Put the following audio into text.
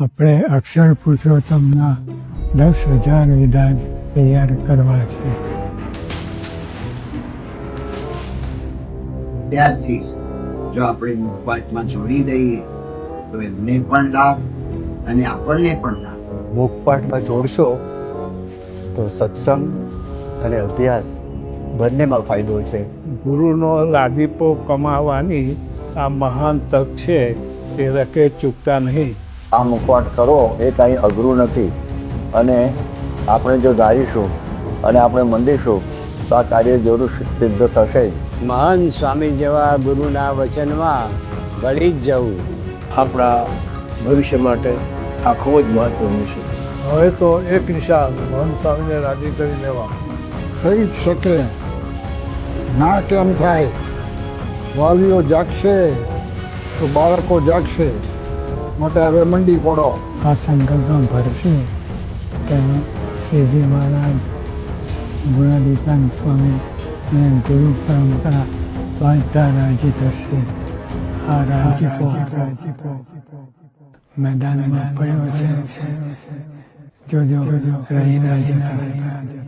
આપણે અક્ષર પુરુષોત્તમના દસ હજાર વિધાન તૈયાર કરવા છે. ત્યારથી જો આપણે મુખપાઠમાં જોડી દઈએ તો એમને પણ લાભ અને આપણને પણ લાભ. મુખપાઠમાં જોડશો તો સત્સંગ અને અભ્યાસ બંનેમાં ફાયદો છે. ગુરુનો લાદીપો કમાવાની આ મહાન તક છે એ રકે ચૂકતા નહીં. આ મુખવાટ કરો એ કાંઈ અઘરું નથી. અને આપણે જો ધારીશું અને આપણે મંદીશું તો આ કાર્ય જરૂર સિદ્ધ થશે. મહાન સ્વામી જેવા ગુરુના વચનમાં ભળી જ જવું. આપણા ભવિષ્ય માટે આ ખૂબ જ મહત્વનું છે. હવે તો એક નિશાન મહાન સ્વામીને રાજી કરી લેવા. થઈ જ શકે. ના કેમ થાય? વાલીઓ જાગશે તો બાળકો જાગશે. માટે હવે મંડી પડો આ સંકલ્પમાં ભરશે ત્યાં શ્રીજી મહારાજ ગુણાદિતાન સ્વામી અને ગુરુ પરંપરા વાંચતા રાજી થશે. આ રાજીપો મેદાનમાં પડ્યો છે. જોજો રહી રાજી થશે.